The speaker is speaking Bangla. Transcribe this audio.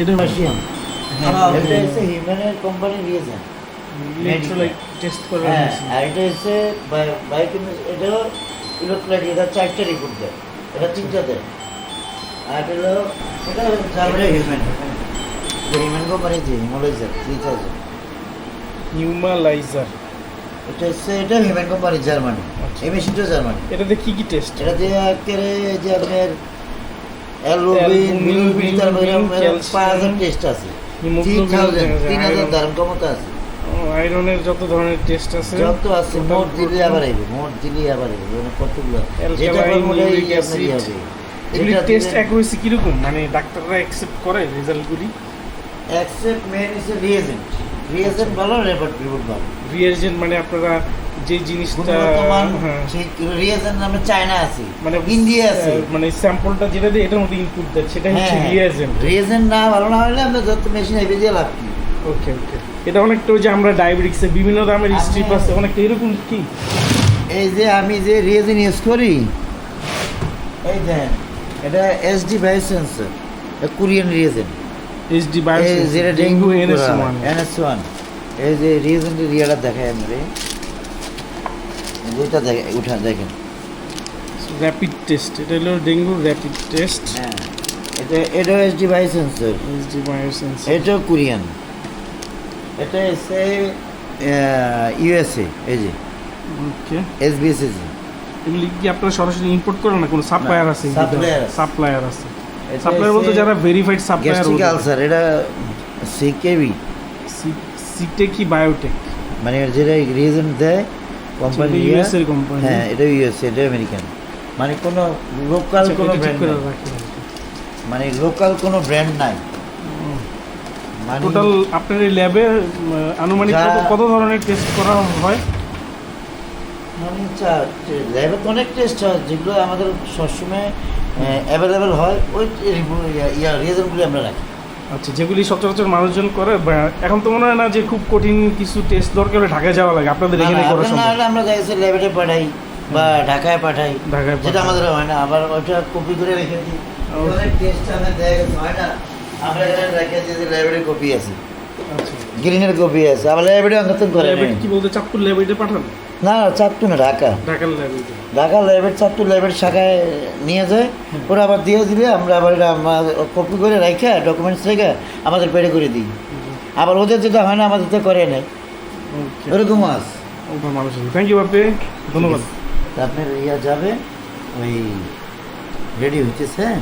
এটা মাশিয়াম হ্যাঁ, এটা হচ্ছে হিউম্যানের কোম্পানি দিয়েছে। ইলেকট্রোলাইট টেস্ট হ্যাঁ আর এটা হচ্ছে বায়োকেমিস এটাও ইলেকট্রোলাইট এটা চারটা রিপোর্ট দেয়। এটা তিনটা দেয় আর এটা হলো এটা জার্মানি হিউম্যান হিউম্যান কোম্পানি যে হিমোলাইজার থ্রি থাউজেন্ড নিউমালাইজার এটা হচ্ছে এটা হিউম্যান কোম্পানি জার্মানি আচ্ছা। এই মেশিনটা জার্মানি এটাতে কি কি টেস্ট এটা দিয়ে একেবারে যে আপনার অ্যালবুমিন বিলুমিন পাঁচ হাজার টেস্ট আছে। থ্রি থাউজেন্ড তিন হাজার ধারণ ক্ষমতা আছে। আয়রনের যত ধরনের টেস্ট আছে যত আছে মোট দিলে আবার আইবে মোট দিলে আবার আইবে মানে কতগুলো? যেটা। হবে। এগুলি টেস্ট অ্যাকুরেসি কীরকম? মানে ডাক্তাররা অ্যাকসেপ্ট করে রেজাল্টগুলি accept main is reagent reagent ভালো রেপোর্ট রিপোর্ট ভালো। রিয়াজেন্ট মানে আপনারা যে জিনিসটা মান হ্যাঁ, রিয়েজেন্ট নামে চায়না আছে মানে ইন্ডিয়া আছে। মানে স্যাম্পলটা যেটা দিয়ে এটার মধ্যে ইনপুট দেয় সেটা হচ্ছে হ্যাঁ রিয়াজেন্ট রিয়েজেন্ট না ভালো না হলে আমরা যত মেশিন আইবে দিয়ে লাভ কি? ওকে ওকে এটা অনেকটা ওই যে আমরা ডায়াবেটিক্সে বিভিন্ন দামের স্ট্রিপ আছে অনেকটা এরকম কি? এই যে আমি যে রিয়েজেন্ট ইউজ করি এই দেন এটা SD bio sensor Korean reagent এই যেটা dengue NS one NS one এই যে রিয়েজেন্টের রিয়াটা দেখায় আমরা দুইটা উঠা দেখেন। র্যাপিড টেস্ট এটা হলো ডেঙ্গু র্যাপিড টেস্ট হ্যাঁ এটা এসডি বায়ো সেন্সর এটাও কোরিয়ান। এটা এসে ইউএসএ এই যে। ওকে এসবিএসএসি এগুলি কি আপনারা সরাসরি ইম্পোর্ট করেন না? কোনো সাপ্লায়ার আছে। সাপ্লায়ার আছে। সাপ্লায়ার বলতে যারা ভেরিফাইড সাপ্লায়ার গ্যাস্ট্রিক আলসার এটা সিকেবি সিটে কি বায়োটেক মানে যেটা রিয়েজেন্ট দেয় কোম্পানি ইউএস এর কোম্পানি। হ্যাঁ এটা ইউএস এটা আমেরিকান। মানে কোনো লোকাল কোনো ব্র্যান্ড মানে লোকাল কোনো ব্র্যান্ড নাই। মানে টোটাল আপনার এই ল্যাবে আনুমানিক কত ধরনের টেস্ট করা হয়? মানে ল্যাবে তো অনেক টেস্ট হয় যেগুলো আমাদের সবসময় অ্যাভেলেবেল হয় ওই ইয়া রিয়েজেন্টগুলি আমরা রাখি। আচ্ছা যেগুলি সচরাচর মানুষজন করে এখন তো মনে হয় না যে খুব কঠিন কিছু টেস্ট দরকার হলে ঢাকায় যাওয়া লাগে আপনাদের এখানে করা সম্ভব? আমরা যাইছে ল্যাবেটে পাঠাই বা ঢাকায় পাঠাই ঢাকায় যেটা আমাদের হয় না আবার ওইটা কপি করে রেখে দিই। টেস্ট আমাদের দেয়া হয় না আমরা এখানে রেখে দিই যে ল্যাবেটে কপি আছে। গ্রিনের কপি আছে আবার লাইব্রেরি অন্তত করে নাই। কি বলতে চাঁদপুর ল্যাবেটে পাঠান? না চারটু না ঢাকা। ঢাকার লাইব্রেরি ঢাকা ল্যাবেট চারটু ল্যাবেট শাখায় নিয়ে যায়। ওরা আবার দিয়ে দিলে আমরা আবার এটা কপি করে রাখা ডকুমেন্টস রেখে আমাদের পেডে করে দিই। আবার ওদের যেটা হয় না আমাদের তো করে নেয় ওকে ওরকম আস থ্যাংক ইউ বাপে ধন্যবাদ। আপনার ইয়া যাবে ওই রেডি হইতেছে হ্যাঁ?